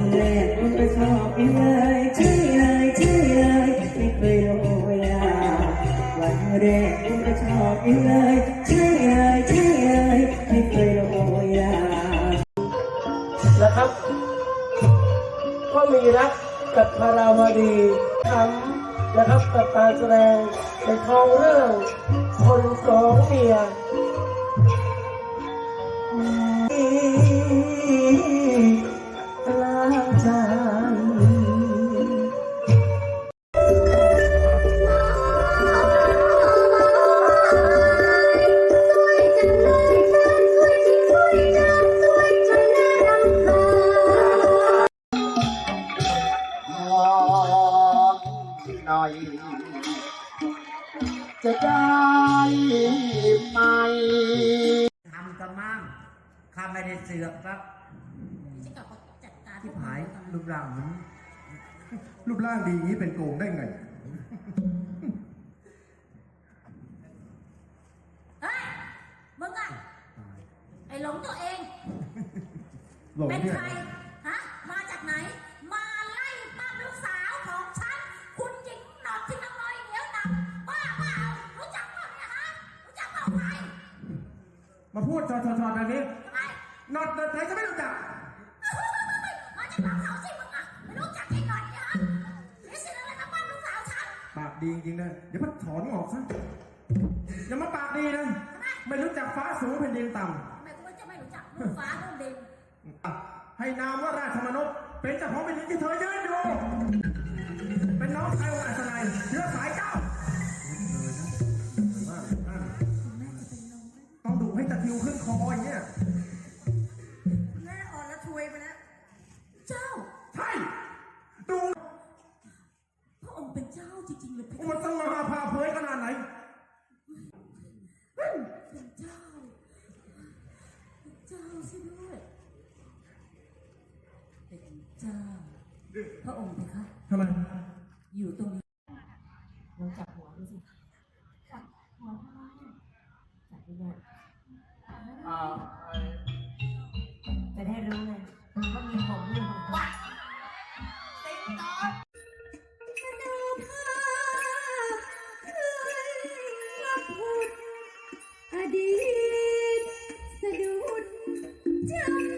นแรกมันก็ชอบอีเลยใช่เลยใช่เลยไม่เคยลยาวันแรกมันก็ชอยลานะครับ ก็มีรักกับพาราวดีทำนะครับกับการแสดงในทองเรื่องคนสองเมีย ใจมอหน่อยจะได้ไหมทำกันมั่งข้าไม่ได้เสือกครับ ที่หายรูปร่างเหมือนรูปร่างดีอย่างนี้เป็นโกงได้ไง เฮ้ย มึงอะไอ้หลงตัวเอง หลงเป็นเนี่ยใคร ฮะ มาจากไหน มาไล่ปั้มลูกสาวของฉัน คุณหญิงหนอดที่น้องน้อยเหนียวหนักบ้าเปล่ารู้จักเปล่าเนี่ยฮะ รู้จักเปล่าใครมาพูดชอชอชอแบบนี้ทำไม นอดเดินไหนก็ไม่รู้จัก ดีจริงๆนะเดี๋ยวพัดถอนออกซะอย่ามาปากดีนะไม่รู้จักฟ้าสูงแผ่นดินต่ทำไมกูจะไม่รู้จักลูกฟ้าลูกดินำอะให้นามว่าราชมนุษย์เป็นเจ้าของแผ่นดินที่เธอยืนอยู่เป็นน้องชายของอัศนัยเชื้อสายเจ้า จ้าจริงๆเลยเพมันต้องมาพาเผยขนาดไหนเป็นเจ้าเป็นเจ้าสิด้วยเป็นเจ้า พระองค์เพคะ ทำไม อยู่ตรงนี้อ่าไอ้จะ จ